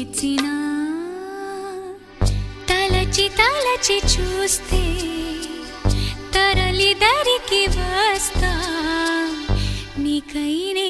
తీర్చినా తలచి తలచి చూస్తే తరలి దరి